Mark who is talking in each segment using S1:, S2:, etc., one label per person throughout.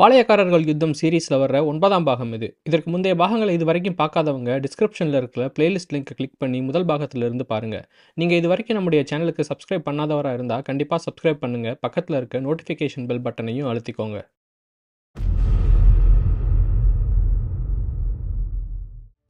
S1: பாளையக்காரர்கள் யுத்தம் சீரிஸில் வர்ற ஒன்பதாம் பாகம் இது. இதற்கு முந்தைய பாகங்களை இது வரைக்கும் பார்க்காதவங்க டிஸ்கிரிப்ஷனில் இருக்கிற பிளேலிஸ்ட் லிங்க்கை கிளிக் பண்ணி முதல் பாகத்திலிருந்து பாருங்கள் நீங்கள் இது வரைக்கும் நம்முடைய சேனலுக்கு சப்ஸ்கிரைப் பண்ணாதவராக இருந்தால் கண்டிப்பாக சப்ஸ்கிரைப் பண்ணுங்கள் பக்கத்தில் இருக்க நோட்டிஃபிகேஷன் பெல் பட்டனையும் அழுத்திக்கோங்க.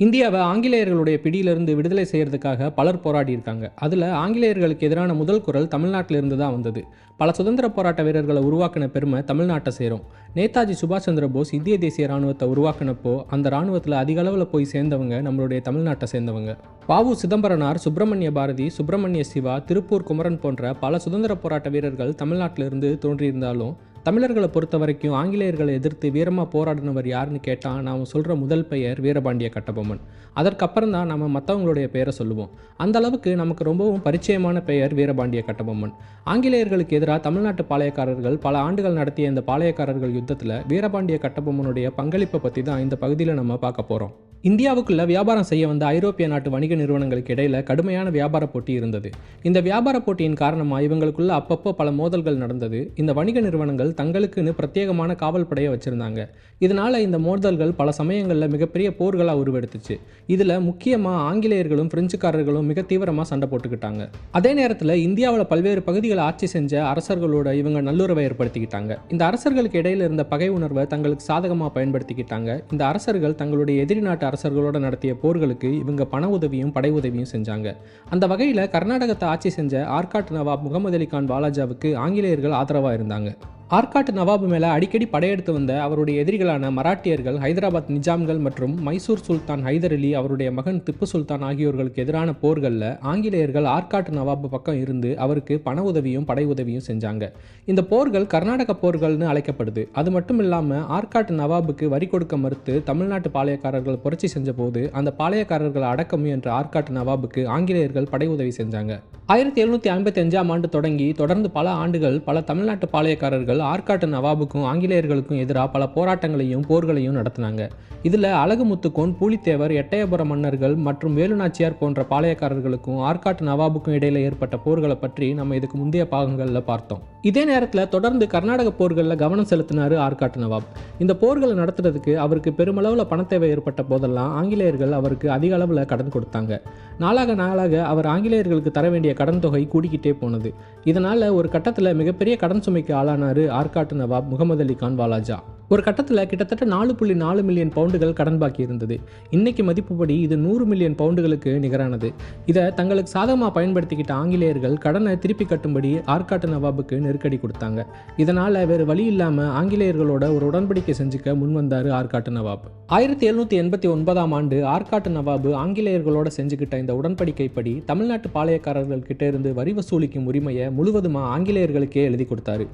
S1: இந்தியாவை ஆங்கிலேயர்களுடைய பிடியிலிருந்து விடுதலை செய்கிறதுக்காக பலர் போராடி இருக்காங்க அதில் ஆங்கிலேயர்களுக்கு எதிரான முதல் குரல் தமிழ்நாட்டிலிருந்து தான் வந்தது. பல சுதந்திர போராட்ட வீரர்களை உருவாக்கின பெருமை தமிழ்நாட்டை சேரும். நேதாஜி சுபாஷ் சந்திர போஸ் இந்திய தேசிய ராணுவத்தை உருவாக்கினப்போ அந்த ராணுவத்தில் அதிக அளவில் போய் சேர்ந்தவங்க நம்மளுடைய தமிழ்நாட்டை சேர்ந்தவங்க. பாவு சிதம்பரனார் சுப்பிரமணிய பாரதி சுப்பிரமணிய சிவா திருப்பூர் குமரன் போன்ற பல சுதந்திர போராட்ட வீரர்கள் தமிழ்நாட்டிலிருந்து தோன்றியிருந்தாலும் தமிழர்களை பொறுத்த வரைக்கும் ஆங்கிலேயர்களை எதிர்த்து வீரமாக போராடினவர் யாருன்னு கேட்டால் நாம் சொல்கிற முதல் பெயர் வீரபாண்டிய கட்டபொம்மன். அதற்கப்புறம் தான் நம்ம மற்றவங்களுடைய பெயரை சொல்லுவோம். அந்த அளவுக்கு நமக்கு ரொம்பவும் பரிச்சயமான பெயர் வீரபாண்டிய கட்டபொம்மன். ஆங்கிலேயர்களுக்கு எதிராக தமிழ்நாட்டு பாளையக்காரர்கள் பல ஆண்டுகள் நடத்திய இந்த பாளையக்காரர்கள் யுத்தத்தில் வீரபாண்டிய கட்டபொம்மனுடைய பங்களிப்பை பற்றி தான் இந்த பகுதியில் நம்ம பார்க்க போகிறோம் இந்தியாவுக்குள்ள வியாபாரம் செய்ய வந்த ஐரோப்பிய நாட்டு வணிக நிறுவனங்களுக்கு இடையில கடுமையான வியாபார போட்டி இருந்தது. இந்த வியாபார போட்டியின் காரணமாக இவங்களுக்குள்ள அப்பப்போ பல மோதல்கள் நடந்தது. இந்த வணிக நிறுவனங்கள் தங்களுக்குன்னு பிரத்யேகமான காவல் படையை வச்சிருந்தாங்க. இதனால் இந்த மோதல்கள் பல சமயங்களில் மிகப்பெரிய போர்களாக உருவெடுத்துச்சு. இதில் முக்கியமாக ஆங்கிலேயர்களும் பிரெஞ்சுக்காரர்களும் மிக தீவிரமாக சண்டை போட்டுக்கிட்டாங்க. அதே நேரத்தில் இந்தியாவில் பல்வேறு பகுதிகளை ஆட்சி செஞ்ச அரசர்களோட இவங்க நல்லுறவை ஏற்படுத்திக்கிட்டாங்க. இந்த அரசர்களுக்கு இடையில இருந்த பகை உணர்வை தங்களுக்கு சாதகமாக பயன்படுத்திக்கிட்டாங்க. இந்த அரசர்கள் தங்களுடைய எதிரி நாட்டு அரசர்களோட நடத்திய போர்களுக்கு இவங்க பண உதவியும் படை உதவியும் செஞ்சாங்க. அந்த வகையில் கர்நாடகத்தை ஆட்சி செஞ்ச ஆர்காட் நவாப் முகமது அலி கான் வாலாஜாவுக்கு ஆங்கிலேயர்கள் ஆதரவாக இருந்தாங்க. ஆர்காட் நவாபு மேலே அடிக்கடி படையெடுத்து வந்த அவருடைய எதிரிகளான மராட்டியர்கள் ஹைதராபாத் நிஜாம்கள் மற்றும் மைசூர் சுல்தான் ஹைதர் அலி அவருடைய மகன் திப்பு சுல்தான் ஆகியோர்களுக்கு எதிரான போர்களில் ஆங்கிலேயர்கள் ஆர்காட் நவாபு பக்கம் இருந்து அவருக்கு பண உதவியும் படை உதவியும் செஞ்சாங்க. இந்த போர்கள் கர்நாடக போர்கள்னு அழைக்கப்படுது. அது மட்டும் இல்லாமல் ஆர்காட் நவாபுக்கு வரி கொடுக்க மறுத்து தமிழ்நாட்டு பாளையக்காரர்கள் புரட்சி செஞ்ச போது அந்த பாளையக்காரர்களை அடக்க முயன்ற ஆர்காட் நவாபுக்கு ஆங்கிலேயர்கள் படை உதவி செஞ்சாங்க. ஆயிரத்தி எழுநூற்றி ஐம்பத்தி அஞ்சாம் ஆண்டு தொடங்கி தொடர்ந்து பல ஆண்டுகள் பல தமிழ்நாட்டு பாளையக்காரர்கள் ஆற்காட்டு நவாபுக்கும் ஆங்கிலேயர்களுக்கும் எதிராக பல போராட்டங்களையும் போர்களையும் நடத்தினாங்க. இதில் அழகுமுத்துக்கோன் பூலித்தேவர் எட்டயபுர மன்னர்கள் மற்றும் வேலுநாச்சியார் போன்ற பாளையக்காரர்களுக்கும் ஆற்காட்டு நவாபுக்கும் இடையில ஏற்பட்ட போர்களை பற்றி நம்ம இதுக்கு முந்தைய பாகங்களில் பார்த்தோம். இதே நேரத்தில் தொடர்ந்து கர்நாடக போர்களில் கவனம் செலுத்தினார் ஆற்காட்டு நவாப். இந்த போர்களை நடத்துறதுக்கு அவருக்கு பெருமளவில் பணத்தேவை ஏற்பட்ட போதெல்லாம் ஆங்கிலேயர்கள் அவருக்கு அதிக அளவில் கடன் கொடுத்தாங்க. நாளாக நாளாக அவர் ஆங்கிலேயர்களுக்கு தர வேண்டிய கடன் தொகை கூடிக்கிட்டே போனது. இதனால் ஒரு கட்டத்தில் மிகப்பெரிய கடன் சுமைக்கு ஆளானார் ஆற்காட்டு நவாப் முகமது அலி கான் வாலாஜா. ஒரு கட்டத்தில் கிட்டத்தட்ட நாலு புள்ளி நாலு மில்லியன் பவுண்டுகள் கடன் பாக்கி இருந்தது. இன்னைக்கு மதிப்புப்படி இது நூறு மில்லியன் பவுண்டுகளுக்கு நிகரானது. இதை தங்களுக்கு சாதகமாக பயன்படுத்திக்கிட்ட ஆங்கிலேயர்கள் கடனை திருப்பி கட்டும்படி ஆற்காட்டு நவாபுக்கு நெருக்கடி கொடுத்தாங்க. இதனால் வேறு வழி இல்லாமல் ஆங்கிலேயர்களோட ஒரு உடன்படிக்கை செஞ்சுக்க முன்வந்தார் ஆற்காட்டு நவாப். ஆயிரத்தி எழுநூற்றி எண்பத்தி ஒன்பதாம் ஆண்டு ஆற்காட்டு நவாபு ஆங்கிலேயர்களோட செஞ்சுக்கிட்ட இந்த உடன்படிக்கைப்படி தமிழ்நாட்டு பாளையக்காரர்கள் கிட்டே இருந்து வரி வசூலிக்கும் உரிமையை முழுவதுமாக ஆங்கிலேயர்களுக்கே எழுதி கொடுத்தாரு.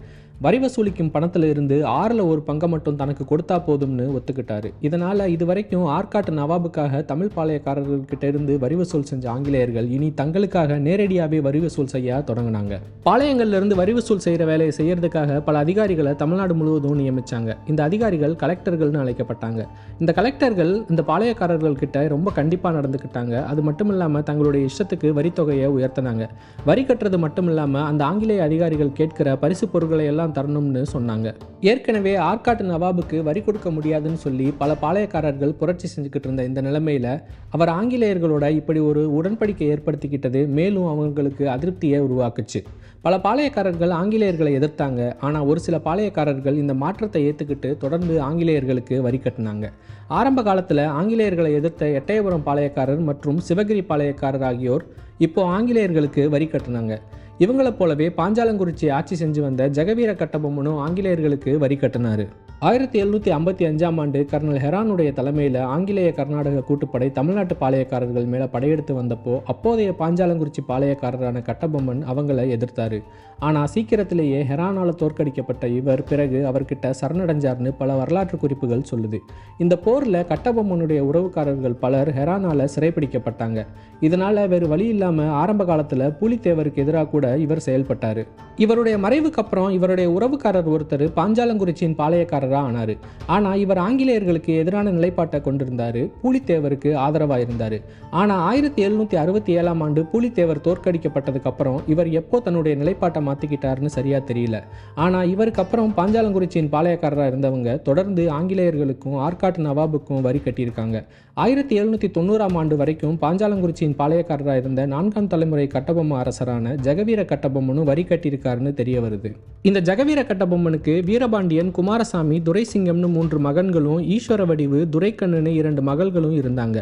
S1: வரி வசூலிக்கும் பணத்தில் இருந்து ஆறில் ஒரு பங்கை மட்டும் தனக்கு கொடுத்தா போதும்னு ஒத்துக்கிட்டாரு. இதனால் இது வரைக்கும் ஆற்காட்டு நவாபுக்காக தமிழ் பாளையக்காரர்கள்கிட்ட இருந்து வரி வசூல் செஞ்ச ஆங்கிலேயர்கள் இனி தங்களுக்காக நேரடியாகவே வரி வசூல் செய்ய தொடங்கினாங்க. பாளையங்கள்ல இருந்து வரி வசூல் செய்கிற வேலையை செய்யறதுக்காக பல அதிகாரிகளை தமிழ்நாடு முழுவதும் நியமிச்சாங்க. இந்த அதிகாரிகள் கலெக்டர்கள்னு அழைக்கப்பட்டாங்க. இந்த கலெக்டர்கள் இந்த பாளையக்காரர்கள் கிட்ட ரொம்ப கண்டிப்பாக நடந்துக்கிட்டாங்க. அது மட்டும் இல்லாமல் தங்களுடைய இஷ்டத்துக்கு வரித்தொகையை உயர்த்தினாங்க. வரி கட்டுறது மட்டும் இல்லாமல் அந்த ஆங்கிலேய அதிகாரிகள் கேட்கிற பரிசு பொருட்களை எல்லாம் தரணும்னு சொன்னாங்க. ஏற்கனவே ஆற்காட்டு நவாபுக்கு வரி கொடுக்க முடியாதுன்னு சொல்லி பல பாளையக்காரர்கள் புரட்சி செஞ்சுக்கிட்டு இருந்த இந்த நிலைமையில அவர் ஆங்கிலேயர்களோட இப்படி ஒரு உடன்படிக்கை ஏற்படுத்திக்கிட்டது மேலும் அவங்களுக்கு அதிருப்தியை உருவாக்குச்சு. பல பாளையக்காரர்கள் ஆங்கிலேயர்களை எதிர்த்தாங்க. ஆனால் ஒரு சில பாளையக்காரர்கள் இந்த மாற்றத்தை ஏற்றுக்கிட்டு தொடர்ந்து ஆங்கிலேயர்களுக்கு வரி கட்டினாங்க. ஆரம்ப காலத்தில் ஆங்கிலேயர்களை எதிர்த்த எட்டயபுரம் பாளையக்காரர் மற்றும் சிவகிரி பாளையக்காரர் ஆகியோர் இப்போ ஆங்கிலேயர்களுக்கு வரி கட்டினாங்க. இவங்களைப் போலவே பாஞ்சாலங்குறிச்சி ஆட்சி செஞ்சு வந்த ஜெகவீர கட்டபொம்மனும் ஆங்கிலேயர்களுக்கு வரி கட்டினார். ஆயிரத்தி எழுநூற்றி ஐம்பத்தி அஞ்சாம் ஆண்டு கர்னல் ஹெரானுடைய தலைமையில் ஆங்கிலேய கர்நாடக கூட்டுப்படை தமிழ்நாட்டு பாளையக்காரர்கள் மேலே படையெடுத்து வந்தப்போ அப்போதைய பாஞ்சாலங்குறிச்சி பாளையக்காரரான கட்டபொம்மன் அவங்கள எதிர்த்தாரு. ஆனால் சீக்கிரத்திலேயே ஹெரானால் தோற்கடிக்கப்பட்ட இவர் பிறகு அவர்கிட்ட சரணடைஞ்சார்னு பல வரலாற்று குறிப்புகள் சொல்லுது. இந்த போரில் கட்டபொம்மனுடைய உறவுக்காரர்கள் பலர் ஹெரானால் சிறைப்பிடிக்கப்பட்டாங்க இதனால் வேறு வழி இல்லாமல் ஆரம்ப காலத்தில் பூலித்தேவருக்கு எதிராக கூட இவர் செயல்பட்டார். இவருடைய மறைவுக்கு அப்புறம் இவருடைய உறவுக்காரர் ஒருத்தர் பாஞ்சாலங்குறிச்சியின் பாளையக்காரர் பாளையக்காரராக ஆனார். ஆனால் இவர் ஆங்கிலேயர்களுக்கு எதிரான நிலைப்பாட்டை கொண்டிருந்தார். பூலித்தேவருக்கு ஆதரவாக இருந்தார். ஆனால் ஆயிரத்தி எழுநூற்றி அறுபத்தி ஏழாம் ஆண்டு பூலித்தேவர் தோற்கடிக்கப்பட்டதுக்கு அப்புறம் இவர் எப்போ தன்னுடைய நிலைப்பாட்டை மாற்றிக்கிட்டாருன்னு சரியாக தெரியல. ஆனால் இவருக்கு அப்புறம் பாஞ்சாலங்குறிச்சியின் பாளையக்காரராக இருந்தவங்க தொடர்ந்து ஆங்கிலேயர்களுக்கும் ஆற்காட்டு நவாபுக்கும் வரி கட்டியிருக்காங்க. ஆயிரத்தி எழுநூற்றி தொண்ணூறாம் ஆண்டு வரைக்கும் பாஞ்சாலங்குறிச்சியின் பாளையக்காரராக இருந்த நான்காம் தலைமுறை கட்டபொம்ம அரசரான ஜெகவீர கட்டபொம்மனும் வரி கட்டியிருக்காருன்னு தெரிய வருது. இந்த ஜெகவீர கட்டபொம்மனுக்கு வீரபாண்டியன் குமாரசாமி துரைசிங்கம்னு மூன்று மகன்களும் ஈஸ்வர வடிவு துரைக்கண்ணுன்னு இரண்டு மகள்களும் இருந்தாங்க.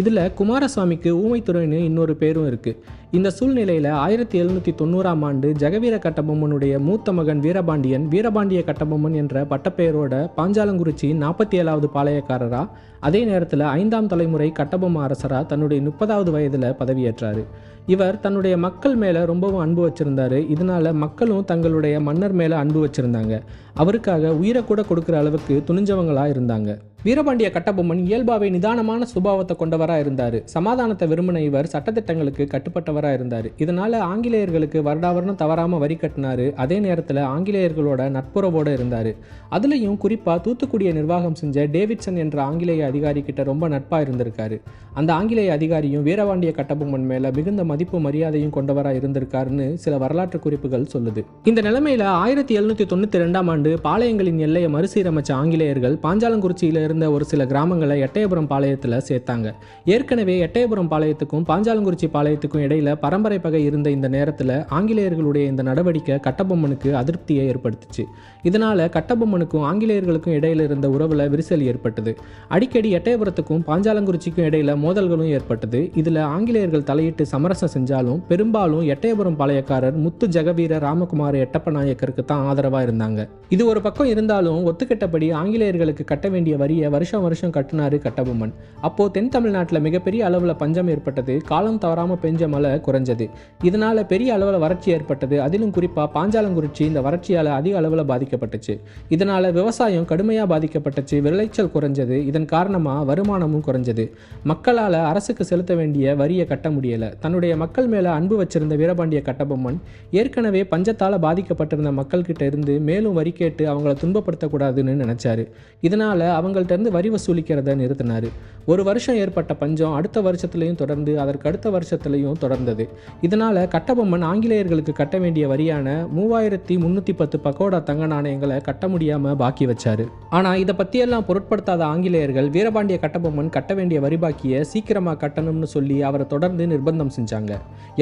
S1: இதில் குமாரசாமிக்கு ஊமைத்துறைன்னு இன்னொரு பேரும் இருக்குது இந்த சூழ்நிலையில் ஆயிரத்தி எழுநூற்றி தொண்ணூறாம் ஆண்டு ஜெகவீர கட்டபொம்மனுடைய மூத்த மகன் வீரபாண்டியன் வீரபாண்டிய கட்டபொம்மன் என்ற பட்டப்பெயரோட பாஞ்சாலங்குறிச்சி நாற்பத்தி ஏழாவது பாளையக்காரரா அதே நேரத்தில் ஐந்தாம் தலைமுறை கட்டபொம்ம அரசரா தன்னுடைய முப்பதாவது வயதில் பதவியேற்றார். இவர் தன்னுடைய மக்கள் மேலே ரொம்பவும் அன்பு வச்சிருந்தாரு. இதனால மக்களும் தங்களுடைய மன்னர் மேலே அன்பு வச்சிருந்தாங்க. அவருக்காக உயிரை கூட கொடுக்குற அளவுக்கு துணிஞ்சவங்களாக இருந்தாங்க. வீரபாண்டிய கட்டபொம்மன் இயல்பாவே நிதானமான சுபாவத்தை கொண்டவராக இருந்தார். சமாதானத்தை விரும்பின இவர் சட்டத்திட்டங்களுக்கு கட்டுப்பட்டவராக இருந்தார். இதனால் ஆங்கிலேயர்களுக்கு வருடாவரணம் தவறாமல் வரி கட்டினாரு. அதே நேரத்தில் ஆங்கிலேயர்களோட நட்புறவோடு இருந்தார். அதுலேயும் குறிப்பாக தூத்துக்குடியை நிர்வாகம் செஞ்ச டேவிட்சன் என்ற ஆங்கிலேய அதிகாரி கிட்ட ரொம்ப நட்பாக இருந்திருக்காரு. அந்த ஆங்கிலேய அதிகாரியும் வீரபாண்டிய கட்டபொம்மன் மேலே மிகுந்த மதிப்பு மரியாதையும் கொண்டவராக இருந்திருக்காருன்னு சில வரலாற்று குறிப்புகள் சொல்லுது. இந்த நிலைமையில் ஆயிரத்தி எழுநூற்றி தொண்ணூற்றி ரெண்டாம் ஆண்டு பாளையங்களின் எல்லையை மறுசீரமைச்ச ஆங்கிலேயர்கள் பாஞ்சாலங்குறிச்சியில் இருந்த ஒரு சில கிராமங்களை எட்டயபுரம் பாளையத்தில் சேர்த்தாங்க. ஏற்கனவே எட்டயபுரம் பாளையத்துக்கும் பாஞ்சாலங்குறிச்சி பாளையத்துக்கும் இடையில பரம்பரை பகை இருந்த இந்த நேரத்தில் ஆங்கிலேயர்களுடைய இந்த நடவடிக்கை கட்டபொம்மனுக்கு அதிருப்தியை ஏற்படுத்துச்சு. இதனால கட்டபொம்மனுக்கும் ஆங்கிலேயர்களுக்கும் இடையில இருந்த உறவுல விரிசல் ஏற்பட்டது. அடிக்கடி எட்டயபுரத்துக்கும் பாஞ்சாலங்குறிச்சிக்கும் இடையில மோதல்களும் ஏற்பட்டது. இதுல ஆங்கிலேயர்கள் தலையிட்டு சமரசம் செஞ்சாலும் பெரும்பாலும் எட்டயபுரம் பாளையக்காரர் முத்து ஜெகவீர ராமகுமார எட்டப்ப நாயக்கருக்கு தான் ஆதரவா இருந்தாங்க. இது ஒரு பக்கம் இருந்தாலும் ஒத்துக்கிட்டபடி ஆங்கிலேயர்களுக்கு கட்ட வேண்டிய வரியை வருஷம் வருஷம் கட்டினாரு கட்டபொம்மன். அப்போது தென் தமிழ்நாட்டில் மிகப்பெரிய அளவில் பஞ்சம் ஏற்பட்டது காலம் தவறாமல் பெஞ்ச மழை குறைஞ்சது. இதனால் பெரிய அளவில் வறட்சி ஏற்பட்டது. அதிலும் குறிப்பாக பாஞ்சாலங்குறிச்சி இந்த வறட்சியால் அதிக அளவில் பாதிக்கப்பட்டுச்சு. இதனால் விவசாயம் கடுமையாக பாதிக்கப்பட்டுச்சு. விளைச்சல் குறைஞ்சது. இதன் காரணமாக வருமானமும் குறைஞ்சது. மக்களால் அரசுக்கு செலுத்த வேண்டிய வரியை கட்ட முடியலை. தன்னுடைய மக்கள் மேலே அன்பு வச்சிருந்த வீரபாண்டிய கட்டபொம்மன் ஏற்கனவே பஞ்சத்தால் பாதிக்கப்பட்டிருந்த மக்கள்கிட்ட இருந்து மேலும் வரிக்கை கேட்டு அவங்கள துன்பப்படுத்தக்கூடாதுன்னு நினச்சாரு. இதனால அவங்கள்ட்ட இருந்து வரி வசூலிக்கிறத நிறுத்தினாரு. ஒரு வருஷம் ஏற்பட்ட பஞ்சம் அடுத்த வருஷத்துலையும் தொடர்ந்து அதற்கு அடுத்த வருஷத்துலையும் தொடர்ந்தது. இதனால கட்டபொம்மன் ஆங்கிலேயர்களுக்கு கட்ட வேண்டிய வரியான மூவாயிரத்தி முன்னூற்றி பத்து பக்கோடா தங்க நாணயங்களை கட்ட முடியாமல் பாக்கி வச்சார். ஆனால் இதை பற்றியெல்லாம் பொருட்படுத்தாத ஆங்கிலேயர்கள் வீரபாண்டிய கட்டபொம்மன் கட்ட வேண்டிய வரி பாக்கியை சீக்கிரமா கட்டணும்னு சொல்லி அவரை தொடர்ந்து நிர்பந்தம் செஞ்சாங்க.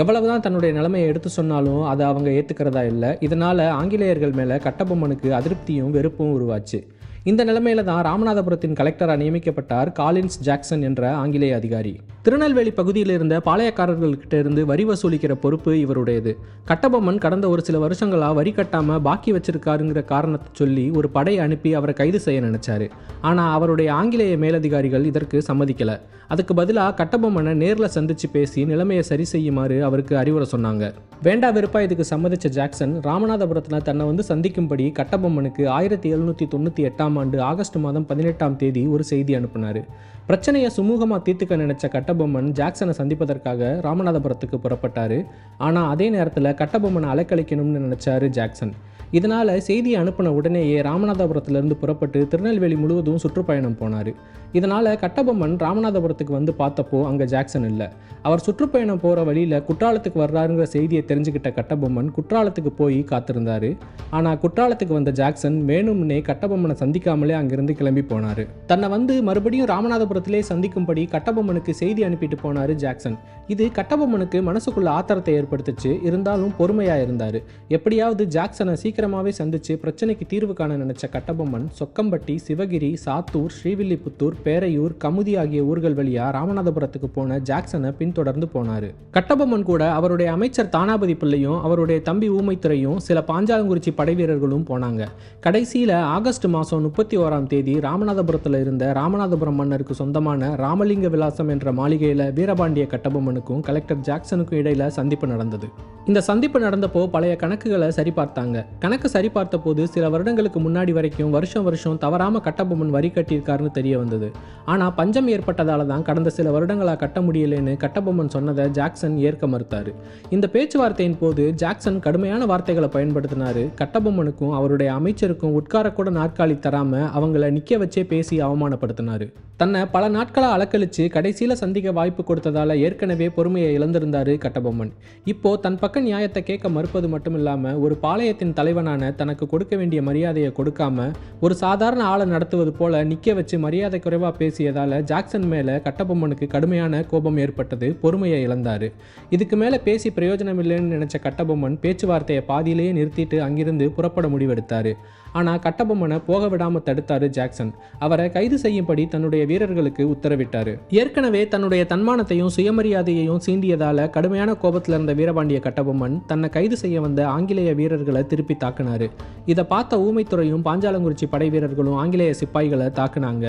S1: எவ்வளவுதான் தன்னுடைய நிலைமையை எடுத்து சொன்னாலும் அதை அவங்க ஏத்துக்கிறதா இல்லை. இதனால் ஆங்கிலேயர்கள் மேலே கட்டபொம்மனுக்கு அதிருப்தியும் வெறுப்பும் உருவாச்சு. இந்த நிலைமையில தான் ராமநாதபுரத்தின் கலெக்டராக நியமிக்கப்பட்டார் காலின்ஸ் ஜாக்சன் என்ற ஆங்கிலேய அதிகாரி. திருநெல்வேலி பகுதியில் இருந்த பாளையக்காரர்கள்கிட்ட இருந்து வரி வசூலிக்கிற பொறுப்பு இவருடையது. கட்டபொம்மன் கடந்த ஒரு சில வருஷங்களாக வரி கட்டாம பாக்கி வச்சிருக்காருங்கிற காரணத்தை சொல்லி ஒரு படை அனுப்பி அவரை கைது செய்ய நினைச்சாரு. ஆனா அவருடைய ஆங்கிலேய மேலதிகாரிகள் இதற்கு சம்மதிக்கல. அதுக்கு பதிலாக கட்டபொம்மனை நேரில் சந்திச்சு பேசி நிலைமையை சரி செய்யுமாறு அவருக்கு அறிவுரை சொன்னாங்க. வேண்டா வெறுப்பா இதுக்கு சம்மதிச்ச ஜாக்சன் ராமநாதபுரத்தில் தன்னை வந்து சந்திக்கும்படி கட்டபொம்மனுக்கு ஆயிரத்தி எழுநூற்றி தொண்ணூற்றி எட்டாம் ஆண்டு ஆகஸ்ட் மாதம் பதினெட்டாம் தேதி ஒரு செய்தி அனுப்பினார். பிரச்சனையை சுமூகமாக தீர்த்துக்க நினைச்ச கட்டபொம்மன் ஜாக்சனை சந்திப்பதற்காக ராமநாதபுரத்துக்கு புறப்பட்டார். ஆனால் அதே நேரத்தில் கட்டபொம்மனை அலைக்கழிக்கணும்னு நினைச்சாரு ஜாக்சன். இதனால் செய்தியை அனுப்பின உடனேயே ராமநாதபுரத்திலிருந்து புறப்பட்டு திருநெல்வேலி முழுவதும் சுற்றுப்பயணம் போனார். இதனால் கட்டபொம்மன் ராமநாதபுரத்துக்கு வந்து பார்த்தப்போ அங்கே ஜாக்சன் இல்லை. அவர் சுற்றுப்பயணம் போகிற வழியில் குற்றாலத்துக்கு வர்றாருங்கிற செய்தியை தெரிஞ்சுக்கிட்ட கட்டபொம்மன் குற்றாலத்துக்கு போய் காத்திருந்தார். ஆனால் குற்றாலத்துக்கு வந்த ஜாக்சன் வேணும்னே கட்டபொம்மனை சந்திக்காமலே அங்கிருந்து கிளம்பி போனார். தன்னை வந்து மறுபடியும் ராமநாதபுரத்திலே சந்திக்கும்படி கட்டபொம்மனுக்கு செய்தி அனுப்பிட்டு போனார் ஜாக்சன். இது கட்டபொம்மனுக்கு மனசுக்குள்ள ஆத்திரத்தை ஏற்படுத்துச்சு இருந்தாலும் பொறுமையாக இருந்தார். எப்படியாவது ஜாக்சனை சீக்கிரமாகவே சந்திச்சு பிரச்சனைக்கு தீர்வு காண நினச்ச கட்டபொம்மன் சொக்கம்பட்டி சிவகிரி சாத்தூர் ஸ்ரீவில்லிபுத்தூர் பேரையூர் கமுதி ஆகிய ஊர்கள் வழியா ராமநாதபுரத்துக்கு போன ஜாக்சனை பின்தொடர்ந்து போனாரு. கட்டபொம்மன் கூட அவருடைய அமைச்சர் தானாபதி பிள்ளையும் அவருடைய தம்பி ஊமைத்துறையும் சில பாஞ்சாலங்குறிச்சி படை வீரர்களும் போனாங்க. கடைசியில் ஆகஸ்ட் மாதம் முப்பத்தி ஓராம் தேதி ராமநாதபுரத்தில் இருந்த ராமநாதபுரம் மன்னருக்கு சொந்தமான ராமலிங்க விலாசம் என்ற மாளிகையில் வீரபாண்டிய கட்டபொம்மனுக்கும் கலெக்டர் ஜாக்சனுக்கும் இடையில சந்திப்பு நடந்தது. இந்த சந்திப்பு நடந்தப்போ பழைய கணக்குகளை சரிபார்த்தாங்க. கணக்கு சரிபார்த்த போது சில வருடங்களுக்கு முன்னாடி வரைக்கும் வருஷம் வருஷம் தவறாம கட்டபொம்மன் வரி கட்டியிருக்காருன்னு தெரிய வந்தது. ஆனால் பஞ்சம் ஏற்பட்டதால தான் கடந்த சில வருடங்களாக கட்ட முடியலைன்னு கட்டபொம்மன் சொன்னதை ஜாக்சன் ஏற்க மறுத்தார். இந்த பேச்சுவார்த்தையின் போது ஜாக்சன் கடுமையான வார்த்தைகளை பயன்படுத்தினார். கட்டபொம்மனுக்கும் அவருடைய அமைச்சருக்கும் உட்காரக்கூட நாற்காலி தராமல் அவங்கள நிற்க வச்சே பேசி அவமானப்படுத்தினார். தன்னை பல நாட்களாக அலக்கழித்து கடைசியில் சந்திக்க வாய்ப்பு கொடுத்ததால் ஏற்கனவே பொறுமையை இழந்திருந்தார் கட்டபொம்மன். இப்போ தன் பக்க நியாயத்தை கேட்க மறுப்பது மட்டும் இல்லாமல் ஒரு பாளையத்தின் தலைவனான தனக்கு கொடுக்க வேண்டிய மரியாதையை கொடுக்காம ஒரு சாதாரண ஆளை நடத்துவது போல நிற்க வச்சு மரியாதை குறைவாக பேசியதால் ஜாக்சன் மேலே கட்டபொம்மனுக்கு கடுமையான கோபம் ஏற்பட்டது. பொறுமையை இழந்தார். இதுக்கு மேலே பேசி பிரயோஜனம் இல்லைன்னு நினச்ச கட்டபொம்மன் பேச்சுவார்த்தையை பாதியிலேயே நிறுத்திட்டு அங்கிருந்து புறப்பட முடிவெடுத்தார். ஆனால் கட்டபொம்மனை போக விடாமல் தடுத்தாரு ஜாக்சன். அவரை கைது செய்யும்படி தன்னுடைய வீரர்களுக்கு உத்தரவிட்டார். ஏற்கனவே தன்னுடைய தன்மானத்தையும் சுயமரியாதையையும் சீண்டியதால கடுமையான கோபத்தில் இருந்த வீரபாண்டிய கட்டபொம்மன் தன்னை கைது செய்ய வந்த ஆங்கிலேய வீரர்களை திருப்பி தாக்குனாரு. இதை பார்த்த ஊமைத்துறையும் பாஞ்சாலங்குறிச்சி படை வீரர்களும் ஆங்கிலேய சிப்பாய்களை தாக்குனாங்க.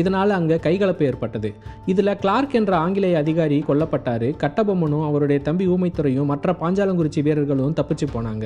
S1: இதனால் அங்கே கைகலப்பு ஏற்பட்டது. இதில் கிளார்க் என்ற ஆங்கிலேய அதிகாரி கொல்லப்பட்டார். கட்டபொம்மனும் அவருடைய தம்பி ஊமைத்துறையும் மற்ற பாஞ்சாலங்குறிச்சி வீரர்களும் தப்பிச்சு போனாங்க.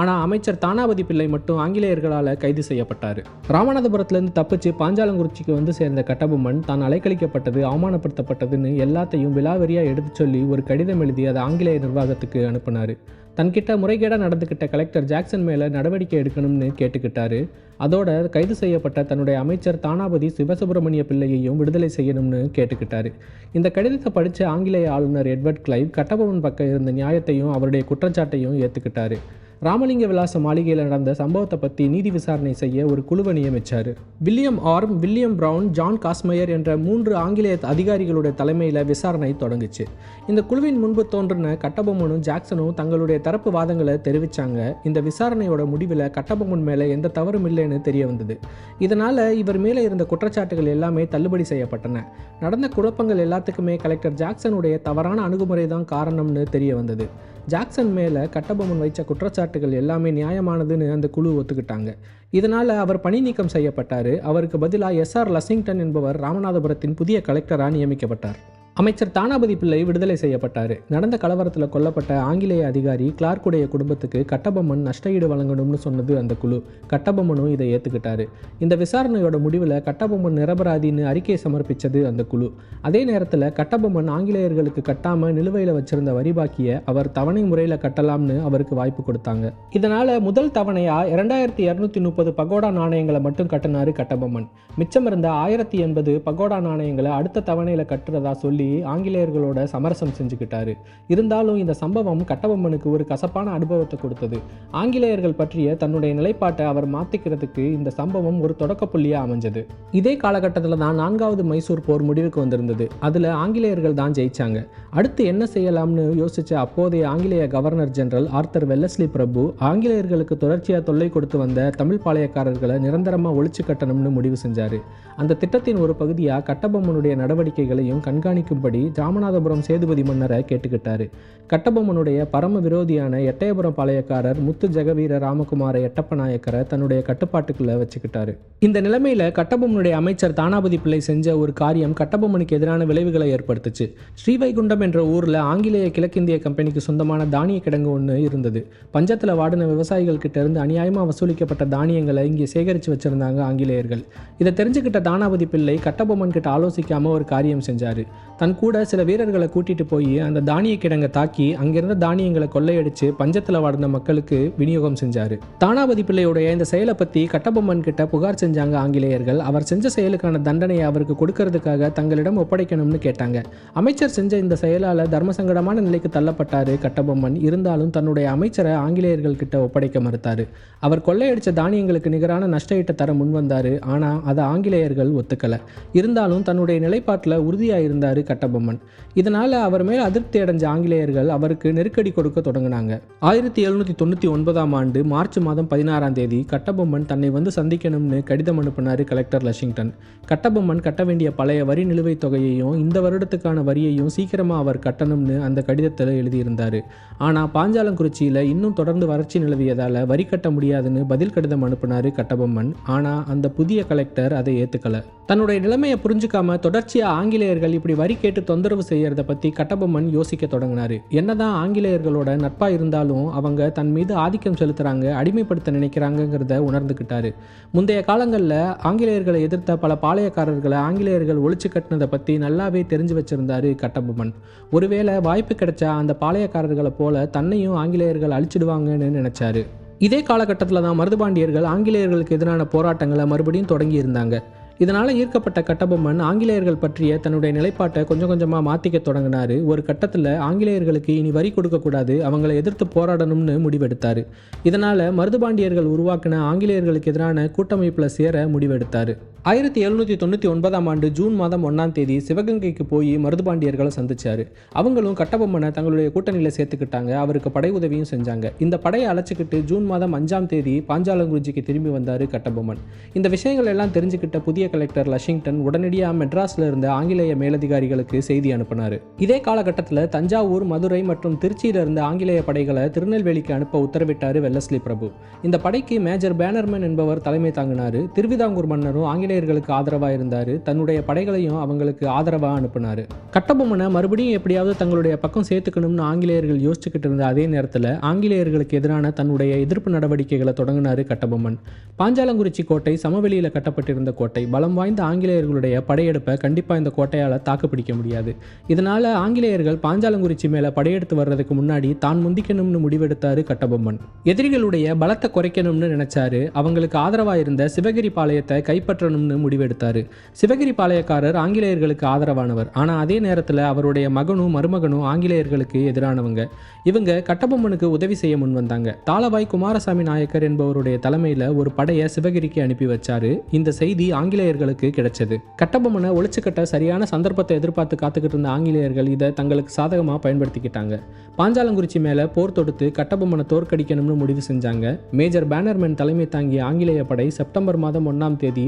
S1: ஆனால் அமைச்சர் தானாபதி பிள்ளை மட்டும் ஆங்கிலேயர்களால் கைது செய்யப்பட்டார். ராமநாதபுரத்திலிருந்து தப்பிச்சு பாஞ்சாலங்குறிச்சிக்கு வந்து சேர்ந்த கட்டபொம்மன் தான் அலைக்கழிக்கப்பட்டது அவமானப்படுத்தப்பட்டதுன்னு எல்லாத்தையும் விலாவெறியாக எடுத்து சொல்லி ஒரு கடிதம் எழுதி அதை ஆங்கிலேய நிர்வாகத்துக்கு அனுப்பினார். தன்கிட்ட முறைகேடாக நடந்துக்கிட்ட கலெக்டர் ஜாக்சன் மேலே நடவடிக்கை எடுக்கணும்னு கேட்டுக்கிட்டாரு. அதோட கைது செய்யப்பட்ட தன்னுடைய அமைச்சர் தானாபதி சிவசுப்பிரமணிய பிள்ளையையும் விடுதலை செய்யணும்னு கேட்டுக்கிட்டாரு. இந்த கடிதத்தை படித்த ஆங்கிலேய ஆளுநர் எட்வர்ட் கிளைவ் கட்டபொம்மன் பக்கம் இருந்த நியாயத்தையும் அவருடைய குற்றச்சாட்டையும் ஏற்றுக்கிட்டாரு ராமலிங்க விலாச மாளிகையில் நடந்த சம்பவத்தை பற்றி நீதி விசாரணை செய்ய ஒரு குழுவை நியமித்தார் வில்லியம் ஆர்ம் வில்லியம் பிரவுன் ஜான் காஸ்மயர் என்ற மூன்று ஆங்கிலேய அதிகாரிகளுடைய தலைமையில் விசாரணை தொடங்குச்சு. இந்த குழுவின் முன்பு தோன்றின கட்டபொம்மனும் ஜாக்சனும் தங்களுடைய தரப்பு வாதங்களை தெரிவித்தாங்க இந்த விசாரணையோட முடிவில் கட்டபொம்மன் மேலே எந்த தவறும் இல்லைன்னு தெரிய வந்தது. இதனால் இவர் மேலே இருந்த குற்றச்சாட்டுகள் எல்லாமே தள்ளுபடி செய்யப்பட்டன. நடந்த குழப்பங்கள் எல்லாத்துக்குமே கலெக்டர் ஜாக்சனுடைய தவறான அணுகுமுறை தான் காரணம்னு தெரிய வந்தது. ஜாக்சன் மேலே கட்டபொம்மன் வைச்ச குற்றச்சாட்டுகள் எல்லாமே நியாயமானதுன்னு அந்த குழு ஒத்துக்கிட்டாங்க. இதனால் அவர் பணி நீக்கம் செய்யப்பட்டார். அவருக்கு பதிலாக எஸ்ஆர் லசிங்டன் என்பவர் ராமநாதபுரத்தின் புதிய கலெக்டராக நியமிக்கப்பட்டார். அமைச்சர் தானாபதி பிள்ளை விடுதலை செய்யப்பட்டார். நடந்த கலவரத்தில் கொல்லப்பட்ட ஆங்கிலேய அதிகாரி கிளார்க்குடைய குடும்பத்துக்கு கட்டபொம்மன் நஷ்டஈடு வழங்கணும்னு சொன்னது அந்த குழு. கட்டபொம்மனும் இதை ஏற்றுக்கிட்டாரு இந்த விசாரணையோட முடிவில் கட்டபொம்மன் நிரபராதின்னு அறிக்கை சமர்ப்பித்தது அந்த குழு. அதே நேரத்தில் கட்டபொம்மன் ஆங்கிலேயர்களுக்கு கட்டாமல் நிலுவையில் வச்சிருந்த வரிபாக்கிய அவர் தவணை முறையில் கட்டலாம்னு அவருக்கு வாய்ப்பு கொடுத்தாங்க. இதனால் முதல் தவணையாக இரண்டாயிரத்தி இரநூத்தி முப்பது பகோடா நாணயங்களை மட்டும் கட்டினாரு கட்டபொம்மன். மிச்சம் இருந்த ஆயிரத்தி எண்பது பகோடா நாணயங்களை அடுத்த தவணையில் கட்டுறதா சொல்லி கூடி ஆங்கிலேயர்களோட சமரசம் செஞ்சுக்கிட்டாரு. இருந்தாலும் இந்த சம்பவம் கட்டபொம்மனுக்கு ஒரு கசப்பான அனுபவத்தை கொடுத்தது. ஆங்கிலேயர்கள் பற்றிய தன்னுடைய நிலைப்பாட்டை அவர் மாற்றிக்கிறதுக்கு இந்த சம்பவம் ஒரு தொடக்க புள்ளியாக அமைஞ்சது. இதே காலகட்டத்தில் தான் நான்காவது மைசூர் போர் முடிவுக்கு வந்திருந்தது. அதில் ஆங்கிலேயர்கள் தான் ஜெயிச்சாங்க. அடுத்து என்ன செய்யலாம்னு யோசிச்ச அப்போதைய ஆங்கிலேய கவர்னர் ஜெனரல் ஆர்த்தர் வெல்லஸ்லி பிரபு ஆங்கிலேயர்களுக்கு தொடர்ச்சியாக தொல்லை கொடுத்து வந்த தமிழ் பாளையக்காரர்களை நிரந்தரமாக ஒழிச்சு கட்டணும்னு முடிவு செஞ்சார். அந்த திட்டத்தின் ஒரு பகுதியாக கட்டபொம்மனுடைய நடவடிக்கைகளையும் கண்காணிக்கும் கண்காணிக்கும்படி ராமநாதபுரம் சேதுபதி மன்னரை கேட்டுக்கிட்டாரு. கட்டபொம்மனுடைய பரம விரோதியான எட்டயபுரம் பாளையக்காரர் முத்து ஜெகவீர ராமகுமார எட்டப்ப நாயக்கரை தன்னுடைய கட்டுப்பாட்டுக்குள்ள வச்சுக்கிட்டாரு. இந்த நிலைமையில கட்டபொம்மனுடைய அமைச்சர் தானாபதி பிள்ளை செஞ்ச ஒரு காரியம் கட்டபொம்மனுக்கு எதிரான விளைவுகளை ஏற்படுத்துச்சு. ஸ்ரீவைகுண்டம் என்ற ஊர்ல ஆங்கிலேய கிழக்கிந்திய கம்பெனிக்கு சொந்தமான தானிய கிடங்கு ஒன்று இருந்தது. பஞ்சத்தில் வாடின விவசாயிகள் கிட்ட இருந்து அநியாயமாக வசூலிக்கப்பட்ட தானியங்களை இங்கே சேகரித்து வச்சிருந்தாங்க ஆங்கிலேயர்கள். இதை தெரிஞ்சுக்கிட்ட தானாபதி பிள்ளை கட்டபொம்மன் கிட்ட ஆலோசிக்காம ஒரு காரியம் செஞ்சாரு. தன் கூட சில வீரர்களை கூட்டிட்டு போய் அந்த தானிய கிடங்கை தாக்கி அங்கிருந்த தானியங்களை கொள்ளையடிச்சு பஞ்சத்தில் வாழ்ந்த மக்களுக்கு விநியோகம் செஞ்சாரு. தானாபதி பிள்ளையுடைய இந்த செயலை பத்தி கட்டபொம்மன் கிட்ட புகார் செஞ்சாங்க ஆங்கிலேயர்கள். அவர் செஞ்ச செயலுக்கான தண்டனையை அவருக்கு கொடுக்கறதுக்காக தங்களிடம் ஒப்படைக்கணும்னு கேட்டாங்க. அமைச்சர் செஞ்ச இந்த செயலால தர்மசங்கடமான நிலைக்கு தள்ளப்பட்டாரு கட்டபொம்மன். இருந்தாலும் தன்னுடைய அமைச்சரை ஆங்கிலேயர்கள் கிட்ட ஒப்படைக்க மறுத்தாரு. அவர் கொள்ளையடிச்ச தானியங்களுக்கு நிகரான நஷ்டஈட்டை தர முன்வந்தாரு. ஆனா அதை ஆங்கிலேயர்கள் ஒத்துக்கல. இருந்தாலும் தன்னுடைய நிலைப்பாட்டில் உறுதியாக இருந்தார் கட்டபொம்மன். இதனால் அவர் மேல் அதிருப்தி அடைஞ்ச ஆங்கிலேயர்கள் அவருக்கு நெருக்கடி கொடுக்க தொடங்கினாங்க. ஆயிரத்தி எழுநூற்றி தொண்ணூற்றி ஒன்பதாம் ஆண்டு மார்ச் மாதம் பதினாறாம் தேதி கட்டபொம்மன் தன்னை வந்து சந்திக்கணும்னு கடிதம் அனுப்பினார் கலெக்டர் லஷிங்டன். கட்டபொம்மன் கட்ட வேண்டிய பழைய வரி நிலுவைத் தொகையையும் இந்த வருடத்துக்கான வரியையும் சீக்கிரமாக அவர் கட்டணும்னு அந்த கடிதத்தில் எழுதியிருந்தார். ஆனால் பாஞ்சாலங்குறிச்சியில் இன்னும் தொடர்ந்து வறட்சி நிலவியதால் வரி கட்ட முடியாதுன்னு பதில் கடிதம் அனுப்பினார் கட்டபொம்மன். ஆனால் அந்த புதிய கலெக்டர் அதை ஏற்றுக்கலை தன்னுடைய நிலைமையை புரிஞ்சுக்காம தொடர்ச்சியாக ஆங்கிலேயர்கள் இப்படி வரி கேட்டு தொந்தரவு செய்யறத பற்றி கட்டபொம்மன் யோசிக்க தொடங்கினாரு. என்னதான் ஆங்கிலேயர்களோட நட்பா இருந்தாலும் அவங்க தன் மீது ஆதிக்கம் செலுத்துறாங்க அடிமைப்படுத்த நினைக்கிறாங்கங்கிறத உணர்ந்துக்கிட்டாரு முந்தைய காலங்களில் ஆங்கிலேயர்களை எதிர்த்த பல பாளையக்காரர்களை ஆங்கிலேயர்கள் ஒழிச்சு கட்டினதை பற்றி நல்லாவே தெரிஞ்சு வச்சிருந்தாரு கட்டபொம்மன். ஒருவேளை வாய்ப்பு கிடைச்சா அந்த பாளையக்காரர்களை போல தன்னையும் ஆங்கிலேயர்கள் அழிச்சிடுவாங்கன்னு நினைச்சாரு. இதே காலகட்டத்தில் தான் மருதுபாண்டியர்கள் ஆங்கிலேயர்களுக்கு எதிரான போராட்டங்களை மறுபடியும் தொடங்கி இருந்தாங்க இதனால் ஈர்க்கப்பட்ட கட்டபொம்மன் ஆங்கிலேயர்கள் பற்றிய தன்னுடைய நிலைப்பாட்டை கொஞ்சம் கொஞ்சமாக மாற்றிக்க தொடங்கினாரு. ஒரு கட்டத்தில் ஆங்கிலேயர்களுக்கு இனி வரி கொடுக்கக்கூடாது அவங்களை எதிர்த்து போராடணும்னு முடிவெடுத்தார். இதனால் மருதுபாண்டியர்கள் உருவாக்கின ஆங்கிலேயர்களுக்கு எதிரான கூட்டமைப்பில் சேர முடிவெடுத்தார். ஆயிரத்தி எழுநூற்றி தொண்ணூற்றி ஒன்பதாம் ஆண்டு ஜூன் மாதம் ஒன்றாம் தேதி சிவகங்கைக்கு போய் மருதுபாண்டியர்களை சந்திச்சார். அவங்களும் கட்டபொம்மனை தங்களுடைய கூட்டணியில் சேர்த்துக்கிட்டாங்க. அவருக்கு படை உதவியும் செஞ்சாங்க. இந்த படையை அழைச்சிக்கிட்டு ஜூன் மாதம் அஞ்சாம் தேதி பாஞ்சாலங்குறிச்சிக்கு திரும்பி வந்தார் கட்டபொம்மன். இந்த விஷயங்கள் எல்லாம் தெரிஞ்சுக்கிட்ட புதிய கலெக்டர் லஷிங்டன் உடனடியாக மெட்ராஸில் இருந்த ஆங்கிலேய மேலதிகாரிகளுக்கு செய்தி அனுப்பினார். இதே காலகட்டத்தில் தஞ்சாவூர் மதுரை மற்றும் திருச்சியில் இருந்த ஆங்கிலேய படைகளை திருநெல்வேலிக்கு அனுப்ப உத்தரவிட்டார் வெல்லஸ்லி பிரபு. இந்த படைக்கு மேஜர் பேனர்மேன் என்பவர் தலைமை தாங்கினார். திருவிதாங்கூர் மன்னரும் ஆங்கிலேயர்களுக்கு ஆதரவாக இருந்தார். தன்னுடைய படைகளையும் அவங்களுக்கு ஆதரவாக அனுப்பினார். கட்டபொம்மனை மறுபடியும் எப்படியாவது தங்களுடைய பக்கம் சேர்த்துக்கணும்னு ஆங்கிலேயர்கள் யோசிச்சுக்கிட்டு இருந்த அதே நேரத்தில் ஆங்கிலேயர்களுக்கு எதிரான தன்னுடைய எதிர்ப்பு நடவடிக்கைகளை தொடங்கினார் கட்டபொம்மன். பாஞ்சாலங்குறிச்சி கோட்டை சமவெளியில் கட்டப்பட்டிருந்த கோட்டை பலம் வாய்ந்த ஆங்கிலேயர்களுடைய படையெடுப்பை கண்டிப்பாக இந்த கோட்டையால் தாக்குப்பிடிக்க முடியாது. இதனால் ஆங்கிலேயர்கள் பாஞ்சாலங்குறிச்சி மேலே படையெடுத்து வர்றதுக்கு முன்னாடி தான் முந்திக்கணும்னு முடிவெடுத்தார் கட்டபொம்மன். எதிரிகளுடைய பலத்தை குறைக்கணும்னு நினைச்சாரு. அவங்களுக்கு ஆதரவாக இருந்த சிவகிரி பாளையத்தை கைப்பற்றணும் பண்ணணும்னு முடிவெடுத்தார். சிவகிரி பாளையக்காரர் ஆங்கிலேயர்களுக்கு ஆதரவானவர். ஆனால் அதே நேரத்தில் அவருடைய மகனும் மருமகனும் ஆங்கிலேயர்களுக்கு எதிரானவங்க. இவங்க கட்டபொம்மனுக்கு உதவி செய்ய முன் வந்தாங்க. தாளவாய் குமாரசாமி நாயக்கர் என்பவருடைய தலைமையில் ஒரு படையை சிவகிரிக்கு அனுப்பி வச்சாரு. இந்த செய்தி ஆங்கிலேயர்களுக்கு கிடைச்சது. கட்டபொம்மனை ஒழிச்சுக்கட்ட சரியான சந்தர்ப்பத்தை எதிர்பார்த்து காத்துக்கிட்டு இருந்த ஆங்கிலேயர்கள் இதை தங்களுக்கு சாதகமாக பயன்படுத்திக்கிட்டாங்க. பாஞ்சாலங்குறிச்சி மேலே போர் தொடுத்து கட்டபொம்மனை தோற்கடிக்கணும்னு முடிவு செஞ்சாங்க. மேஜர் பேனர்மேன் தலைமை தாங்கிய ஆங்கிலேய படை செப்டம்பர் மாதம் ஒன்றாம் தேதி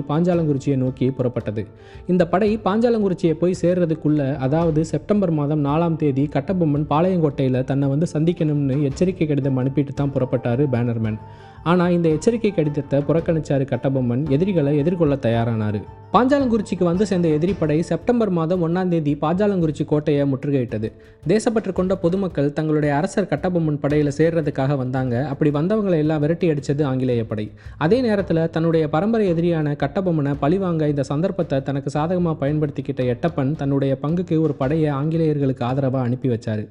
S1: பாஞ்சாலங்குறிச்சியை நோக்கி புறப்பட்டது. இந்த படை பாஞ்சாலங்குறிச்சியை போய் சேர்றதுக்குள்ள அதாவது செப்டம்பர் மாதம் நாலாம் தேதி கட்டபொம்மன் பாளையங்கோட்டையில் தன்னை வந்து சந்திக்கணும்னு எச்சரிக்கை கடிதம் அனுப்பிட்டு தான் புறப்பட்டார் பேனர்மேன். ஆனால் இந்த எச்சரிக்கை கடிதத்தை புறக்கணிச்சாரு கட்டபொம்மன் எதிரிகளை எதிர்கொள்ள தயாரானார். பாஞ்சாலங்குறிச்சிக்கு வந்து சேர்ந்த எதிரிப்படை செப்டம்பர் மாதம் ஒன்றாம் தேதி பாஞ்சாலங்குறிச்சி கோட்டையை முற்றுகையிட்டது. தேசப்பற்று கொண்ட பொதுமக்கள் தங்களுடைய அரசர் கட்டபொம்மன் படையில் சேர்றதுக்காக வந்தாங்க. அப்படி வந்தவங்களை எல்லாம் விரட்டி அடித்தது ஆங்கிலேய படை. அதே நேரத்தில் தன்னுடைய பரம்பரை எதிரியான கட்டபொம்மனை பழிவாங்க இந்த சந்தர்ப்பத்தை தனக்கு சாதகமாக பயன்படுத்திக்கிட்ட எட்டப்பன் தன்னுடைய பங்குக்கு ஒரு படையை ஆங்கிலேயர்களுக்கு ஆதரவாக அனுப்பி வச்சார்.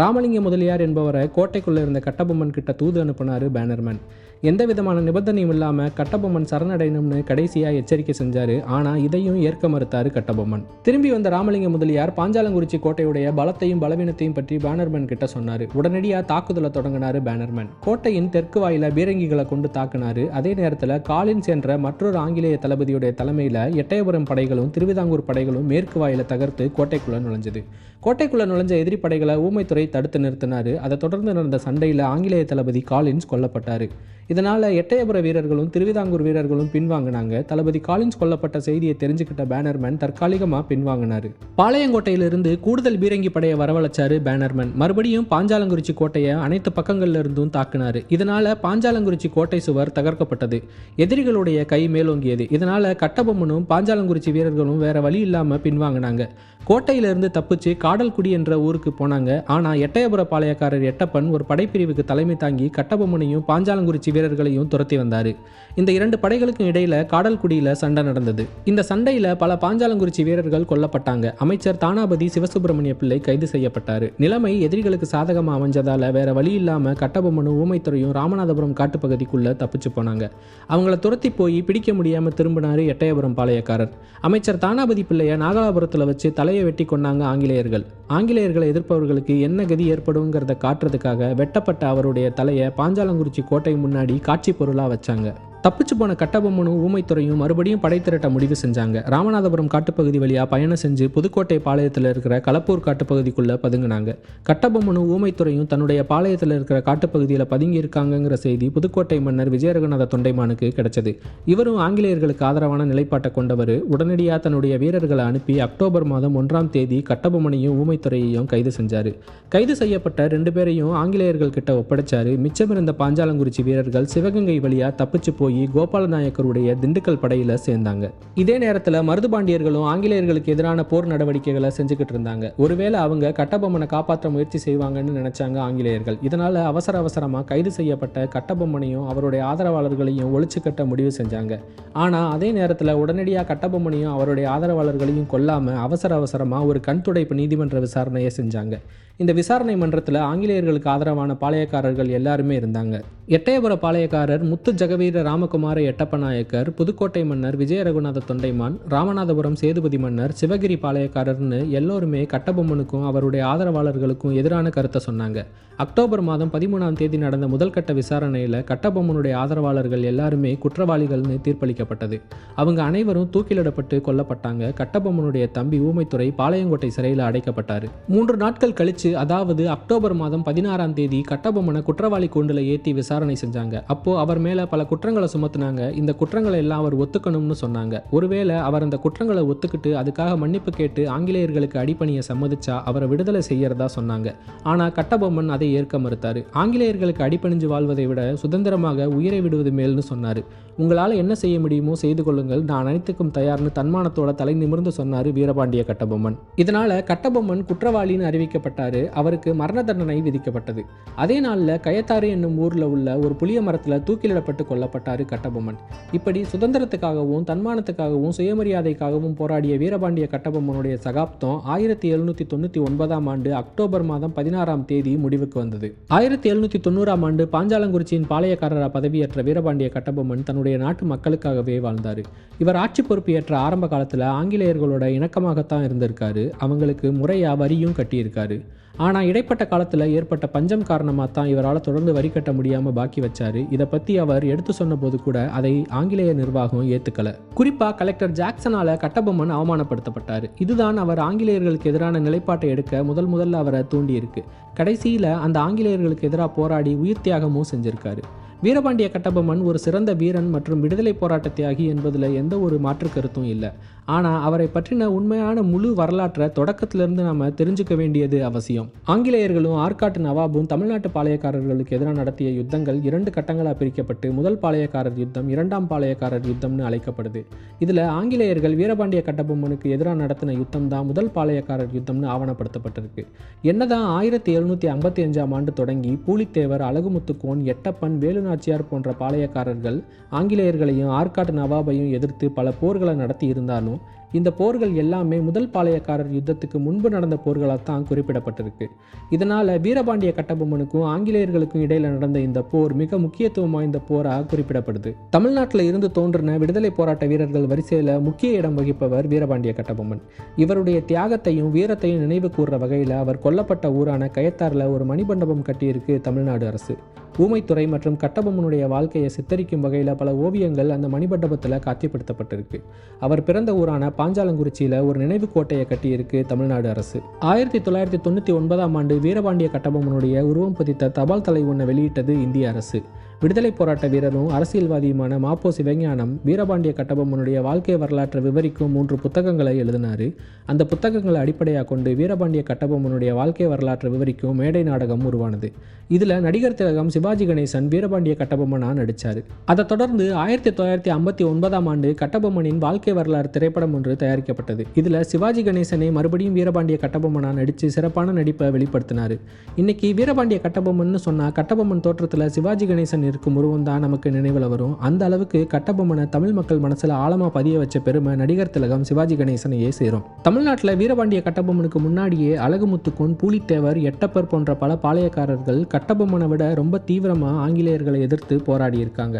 S1: ராமலிங்க முதலியார் என்பவரை கோட்டைக்குள்ளே இருந்த கட்டபொம்மன் கிட்ட தூது அனுப்பினார் பேனர்மேன். எந்த விதமான நிபந்தனையும் இல்லாமல் கட்டபொம்மன் சரணடையணும்னு கடைசியாக எச்சரிக்கை செஞ்சார். ஆனால் இதையும் ஏற்க மறுத்தார் கட்டபொம்மன். திரும்பி வந்த ராமலிங்க முதலியார் பாஞ்சாலங்குறிச்சி கோட்டையுடைய பலத்தையும் பலவீனத்தையும் பற்றி பேனர்மேன் கிட்ட சொன்னார். உடனடியாக தாக்குதலை தொடங்கினார் பேனர்மேன். கோட்டையின் தெற்கு வாயில பீரங்கிகளை கொண்டு தாக்கினார். அதே நேரத்தில் காலின்ஸ் என்ற மற்றொரு ஆங்கிலேய தளபதியுடைய தலைமையில் எட்டயபுரம் படைகளும் திருவிதாங்கூர் படைகளும் மேற்கு வாயில தகர்த்து கோட்டைக்குள்ளே நுழைஞ்சது. கோட்டைக்குள்ள நுழைஞ்ச எதிரி படைகளை ஊமைத்துறை தடுத்து நிறுத்தினார். அதை தொடர்ந்து நடந்த சண்டையில் ஆங்கிலேய தளபதி காலின்ஸ் கொல்லப்பட்டார். இதனால் எட்டயபுர வீரர்களும் திருவிதாங்கூர் வீரர்களும் பின்வாங்கினாங்க. தளபதி காலின்ஸ் கொல்லப்பட்ட செய்தியை தெரிஞ்சுக்கிட்ட பேனர்மேன் தற்காலிகமாக பின்வாங்கினார். பாளையங்கோட்டையிலிருந்து கூடுதல் பீரங்கி படையை வரவழைச்சாரு பேனர்மேன். மறுபடியும் பாஞ்சாலங்குறிச்சி கோட்டையை அனைத்து பக்கங்கள்ல இருந்தும் இதனால் இதனால பாஞ்சாலங்குறிச்சி கோட்டை சுவர் தகர்க்கப்பட்டது. எதிரிகளுடைய கை மேலோங்கியது. இதனால கட்டபொம்மனும் பாஞ்சாலங்குறிச்சி வீரர்களும் வேற வழி இல்லாமல் பின்வாங்கினாங்க. கோட்டையிலிருந்து தப்பிச்சு காடல்குடி என்ற ஊருக்கு போனாங்க. ஆனால் எட்டயபுர பாளையக்காரர் எட்டப்பன் ஒரு படைப்பிரிவுக்கு தலைமை தாங்கி கட்டபொம்மனையும் பாஞ்சாலங்குறிச்சி வீரர்களையும் துரத்தி வந்தார். இந்த இரண்டு படைகளுக்கும் இடையில காடல்குடியில் சண்டை நடந்தது. இந்த சண்டையில் பல பாஞ்சாலங்குறிச்சி வீரர்கள் கொல்லப்பட்டாங்க. அமைச்சர் தானாபதி சிவசுப்பிரமணிய பிள்ளை கைது செய்யப்பட்டார். நிலைமை எதிரிகளுக்கு சாதகமாக அமைஞ்சதால வேற வழி இல்லாமல் கட்டபொம்மனும் ஊமைத்துறையும் ராமநாதபுரம் காட்டுப்பகுதிக்குள்ள தப்பிச்சு போனாங்க. அவங்கள துரத்தி போய் பிடிக்க முடியாமல் திரும்பினார் எட்டயபுரம் பாளையக்காரர். அமைச்சர் தானாபதி பிள்ளைய நாகலாபுரத்தில் வச்சு தலையை வெட்டி கொண்டாங்க ஆங்கிலேயர்கள். ஆங்கிலேயர்களை எதிர்ப்பவர்களுக்கு என்ன கதி ஏற்படுங்கிறத காட்டுறதுக்காக வெட்டப்பட்ட அவருடைய தலையை பாஞ்சாலங்குறிச்சி கோட்டை முன்னாடி காட்சி பொருளாக வச்சாங்க. தப்பிச்சு போன கட்டபொம்மனும் ஊமைத்துறையும் மறுபடியும் படை திரட்ட முடிவு செஞ்சாங்க. ராமநாதபுரம் காட்டுப்பகுதி வழியாக பயணம் செஞ்சு புதுக்கோட்டை பாளையத்தில் இருக்கிற களப்பூர் காட்டுப்பகுதிக்குள்ளே பதுங்கினாங்க. கட்டபொம்மனும் ஊமைத்துறையும் தன்னுடைய பாளையத்தில் இருக்கிற காட்டுப்பகுதியில் பதுங்கி இருக்காங்கங்கிற செய்தி புதுக்கோட்டை மன்னர் விஜயரகுநாத தொண்டைமானுக்கு கிடைச்சது. இவரும் ஆங்கிலேயர்களுக்கு ஆதரவான நிலைப்பாட்டை கொண்டவர். உடனடியாக தன்னுடைய வீரர்களை அனுப்பி அக்டோபர் மாதம் ஒன்றாம் தேதி கட்டபொம்மனையும் ஊமைத்துறையையும் கைது செஞ்சார். கைது செய்யப்பட்ட ரெண்டு பேரையும் ஆங்கிலேயர்கள் கிட்ட ஒப்படைச்சாரு. மிச்சமிருந்த பாஞ்சாலங்குறிச்சி வீரர்கள் சிவகங்கை வழியாக தப்பிச்சு போய் போய் கோபாலநாயக்கருடைய திண்டுக்கல் படையில் சேர்ந்தாங்க. இதே நேரத்தில் மருதுபாண்டியர்களும் ஆங்கிலேயர்களுக்கு எதிரான போர் நடவடிக்கைகளை செஞ்சுக்கிட்டு இருந்தாங்க. ஒருவேளை அவங்க கட்டபொம்மனை காப்பாற்ற முயற்சி செய்வாங்கன்னு நினைச்சாங்க ஆங்கிலேயர்கள். இதனால அவசர அவசரமாக கைது செய்யப்பட்ட கட்டபொம்மனையும் அவருடைய ஆதரவாளர்களையும் ஒழிச்சு கட்ட முடிவு செஞ்சாங்க. ஆனால் அதே நேரத்தில் உடனடியாக கட்டபொம்மனையும் அவருடைய ஆதரவாளர்களையும் கொல்லாமல் அவசர அவசரமாக ஒரு கண் துடைப்பு நீதிமன்ற விசாரணையை செஞ்சாங்க. இந்த விசாரணை மன்றத்தில் ஆங்கிலேயர்களுக்கு ஆதரவான பாளையக்காரர்கள் எல்லாருமே இருந்தாங்க. எட்டயபுர பாளையக்காரர் முத்து ஜெகவீர ராமகுமார எட்டப்ப நாயக்கர் புதுக்கோட்டை மன்னர் விஜய ரகுநாத தொண்டைமான் ராமநாதபுரம் சேதுபதி மன்னர் சிவகிரி பாளையக்காரர்னு எல்லோருமே கட்டபொம்மனுக்கும் அவருடைய ஆதரவாளர்களுக்கும் எதிரான கருத்தை சொன்னாங்க. அக்டோபர் மாதம் பதிமூணாம் தேதி நடந்த முதல் கட்ட விசாரணையில் கட்டபொம்மனுடைய ஆதரவாளர்கள் எல்லாருமே குற்றவாளிகள்னு தீர்ப்பளிக்கப்பட்டது. அவங்க அனைவரும் தூக்கிலிடப்பட்டு கொல்லப்பட்டாங்க. கட்டபொம்மனுடைய தம்பி ஊமைத்துறை பாளையங்கோட்டை சிறையில் அடைக்கப்பட்டார். மூன்று நாட்கள் கழித்து அதாவது அக்டோபர் மாதம் பதினாறாம் தேதி கட்டபொம்மனை குற்றவாளி கூண்டில் ஏற்றி விசாரணை செஞ்சாங்க. அப்போ அவர் மேலே பல குற்றங்களை சுமத்துனாங்க. இந்த குற்றங்களை எல்லாம் அவர் ஒத்துக்கணும்னு சொன்னாங்க. ஒருவேளை அவர் அந்த குற்றங்களை ஒத்துக்கிட்டு அதுக்காக மன்னிப்பு கேட்டு ஆங்கிலேயர்களுக்கு அடிப்பணியை சம்மதிச்சா அவரை விடுதலை செய்யறதா சொன்னாங்க. ஆனால் கட்டபொம்மன் அதை ஏற்க மறுத்தார். ஆங்கிலேயர்களுக்கு அடிப்பணிஞ்சு வாழ்வதை விட சுதந்திரமாக உயிரை விடுவது மேல்னு சொன்னார். உங்களால் என்ன செய்ய முடியுமோ செய்து கொள்ளுங்கள். நான் அனைத்துக்கும் தயார்னு தன்மானத்தோட தலை நிமிர்ந்து சொன்னார் வீரபாண்டிய கட்டபொம்மன். இதனால கட்டபொம்மன் குற்றவாளின்னு அறிவிக்கப்பட்டாரு. அவருக்கு மரண தண்டனை விதிக்கப்பட்டது. அதே நாளில் கயத்தாறு என்னும் ஊரில் உள்ள ஒரு புளிய மரத்தில் தூக்கிலிடப்பட்டு கொல்லப்பட்டாரு கட்டபொம்மன். இப்படி சுதந்திரத்துக்காகவும் தன்மானத்துக்காகவும் சுயமரியாதைக்காகவும் போராடிய வீரபாண்டிய கட்டபொம்மனுடைய சகாப்தம் ஆயிரத்தி எழுநூற்றி தொண்ணூற்றி ஒன்பதாம் ஆண்டு அக்டோபர் மாதம் பதினாறாம் தேதி முடிவுக்கு வந்தது. ஆயிரத்தி எழுநூற்றி தொண்ணூறாம் ஆண்டு பாஞ்சாலங்குறிச்சியின் பாளையக்காரரா பதவியேற்ற வீரபாண்டிய கட்டபொம்மன் தன்னுடைய நாட்டு மக்களுக்காகவே வாழ்ந்தார். இவர் ஆட்சி பொறுப்பு ஏற்ற ஆரம்ப காலத்தில் ஆங்கிலேயர்களோட இணக்கமாகத்தான் இருந்திருக்காரு. அவங்களுக்கு முறையாக வரியும் கட்டியிருக்காரு. ஆனால் இடைப்பட்ட காலத்தில் ஏற்பட்ட பஞ்சம் காரணமாக தான் இவரால் தொடர்ந்து வரி கட்ட முடியாமல் பாக்கி வச்சாரு. இதை பற்றி அவர் எடுத்து சொன்னபோது கூட அதை ஆங்கிலேய நிர்வாகம் ஏற்றுக்கல குறிப்பாக கலெக்டர் ஜாக்சனால கட்டபொம்மன் அவமானப்படுத்தப்பட்டார். இதுதான் அவர் ஆங்கிலேயர்களுக்கு எதிரான நிலைப்பாட்டை எடுக்க முதல் முதல்ல அவரை தூண்டியிருக்கு. கடைசியில் அந்த ஆங்கிலேயர்களுக்கு எதிராக போராடி உயிர் தியாகமும் செஞ்சிருக்காரு. வீரபாண்டிய கட்டபொம்மன் ஒரு சிறந்த வீரன் மற்றும் விடுதலை போராட்ட தியாகி என்பதில் எந்த ஒரு மாற்று கருத்தும் இல்லை. ஆனால் அவரை பற்றின உண்மையான முழு வரலாற்றை தொடக்கத்திலிருந்து நம்ம தெரிஞ்சுக்க வேண்டியது அவசியம். ஆங்கிலேயர்களும் ஆற்காட்டு நவாபும் தமிழ்நாட்டு பாளையக்காரர்களுக்கு எதிராக நடத்திய யுத்தங்கள் இரண்டு கட்டங்களாக பிரிக்கப்பட்டு முதல் பாளையக்காரர் யுத்தம் இரண்டாம் பாளையக்காரர் யுத்தம்னு அழைக்கப்படுது. இதில் ஆங்கிலேயர்கள் வீரபாண்டிய கட்டபொம்மனுக்கு எதிராக நடத்தின யுத்தம் தான் முதல் பாளையக்காரர் யுத்தம்னு ஆவணப்படுத்தப்பட்டிருக்கு. என்னதான் ஆயிரத்தி எழுநூற்றி ஐம்பத்தி அஞ்சாம் ஆண்டு தொடங்கி பூலித்தேவர் அழகுமுத்துக்கோன் எட்டப்பன் வேலுநாச்சியார் போன்ற பாளையக்காரர்கள் ஆங்கிலேயர்களையும் ஆற்காட்டு நவாபையும் எதிர்த்து பல போர்களை நடத்தி இருந்தாலும் இந்த போர்கள் எல்லாமே முதல் பாளையக்காரர் யுத்தத்துக்கு முன்பு நடந்த போர்களாக தான் குறிப்பிடப்பட்டிருக்கு. இதனால் வீரபாண்டிய கட்டபொம்மனுக்கும் ஆங்கிலேயர்களுக்கும் இடையில் நடந்த இந்த போர் மிக முக்கியத்துவம் வாய்ந்த போராக குறிப்பிடப்படுது. தமிழ்நாட்டில் இருந்து தோன்றின விடுதலை போராட்ட வீரர்கள் வரிசையில் முக்கிய இடம் வகிப்பவர் வீரபாண்டிய கட்டபொம்மன். இவருடைய தியாகத்தையும் வீரத்தையும் நினைவு கூறுற வகையில் அவர் கொல்லப்பட்ட ஊரான கயத்தாரில் ஒரு மணிமண்டபம் கட்டியிருக்கு தமிழ்நாடு அரசு. ஊமைத்துறை மற்றும் கட்டபொம்மனுடைய வாழ்க்கையை சித்தரிக்கும் வகையில் பல ஓவியங்கள் அந்த மணிமண்டபத்தில் காட்சிப்படுத்தப்பட்டிருக்கு. அவர் பிறந்த ஊரான பாஞ்சாலங்குறிச்சியில் ஒரு நினைவு கோட்டையை கட்டியிருக்கு தமிழ்நாடு அரசு. ஆயிரத்தி தொள்ளாயிரத்தி தொண்ணூற்றி ஒன்பதாம் ஆண்டு வீரபாண்டிய கட்டபொம்மனுடைய உருவம் பதித்த தபால் தலை ஒன்றை வெளியிட்டது இந்திய அரசு. விடுதலை போராட்ட வீரரும் அரசியல்வாதியுமான மாப்போ சிவஞானம் வீரபாண்டிய கட்டபொம்மனுடைய வாழ்க்கை வரலாற்றை விவரிக்கும் மூன்று புத்தகங்களை எழுதினார். அந்த புத்தகங்களை அடிப்படையாக கொண்டு வீரபாண்டிய கட்டபொம்மனுடைய வாழ்க்கை வரலாற்றை விவரிக்கும் மேடை நாடகம் உருவானது. இதில் நடிகர் திலகம் சிவாஜி கணேசன் வீரபாண்டிய கட்டபொம்மனாக நடித்தார் அதை தொடர்ந்து ஆயிரத்தி தொள்ளாயிரத்தி ஐம்பத்தி ஒன்பதாம் ஆண்டு கட்டபொம்மனின் வாழ்க்கை வரலாறு திரைப்படம் ஒன்று தயாரிக்கப்பட்டது. இதில் சிவாஜி கணேசனை மறுபடியும் வீரபாண்டிய கட்டபொம்மனாக நடித்து சிறப்பான நடிப்பை வெளிப்படுத்தினார். இன்னைக்கு வீரபாண்டிய கட்டபொம்மன் சொன்னால் கட்டபொம்மன் தோற்றத்தில் சிவாஜி கணேசன் இருக்கும் உருவம் தான் நமக்கு நினைவில் வரும். அந்த அளவுக்கு கட்டபொம்மனை தமிழ் மக்கள் மனசில் ஆழமாக பதிய வச்ச பெருமை நடிகர் திலகம் சிவாஜி கணேசனையே சேரும். தமிழ்நாட்டில் வீரபாண்டிய கட்டபொம்மனுக்கு முன்னாடியே அழகுமுத்துக்கோன் பூலித்தேவர் எட்டப்பர் போன்ற பல பாளையக்காரர்கள் கட்டபொம்மனை விட ரொம்ப தீவிரமாக ஆங்கிலேயர்களை எதிர்த்து போராடி இருக்காங்க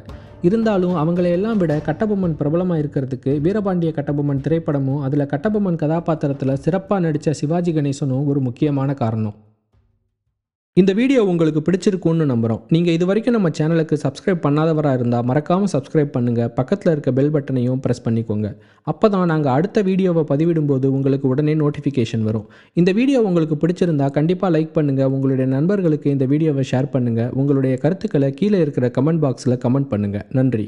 S1: இருந்தாலும் அவங்களையெல்லாம் விட கட்டபொம்மன் பிரபலமாக இருக்கிறதுக்கு வீரபாண்டிய கட்டபொம்மன் திரைப்படமும் அதில் கட்டபொம்மன் கதாபாத்திரத்தில் சிறப்பாக நடித்த சிவாஜி கணேசனும் ஒரு முக்கியமான காரணம். இந்த வீடியோ உங்களுக்கு பிடிச்சிருக்கும்னு நம்புகிறோம் நீங்கள் இது வரைக்கும் நம்ம சேனலுக்கு சப்ஸ்கிரைப் பண்ணாதவராக இருந்தால் மறக்காமல் சப்ஸ்கிரைப் பண்ணுங்கள் பக்கத்தில் இருக்க பெல் பட்டனையும் ப்ரெஸ் பண்ணிக்கோங்க. அப்போ தான் நாங்கள் அடுத்த வீடியோவை பதிவிடும்போது உங்களுக்கு உடனே நோட்டிஃபிகேஷன் வரும். இந்த வீடியோ உங்களுக்கு பிடிச்சிருந்தா கண்டிப்பாக லைக் பண்ணுங்கள் உங்களுடைய நண்பர்களுக்கு இந்த வீடியோவை ஷேர் பண்ணுங்கள் உங்களுடைய கருத்துக்களை கீழே இருக்கிற கமெண்ட் பாக்ஸில் கமெண்ட் பண்ணுங்கள் நன்றி.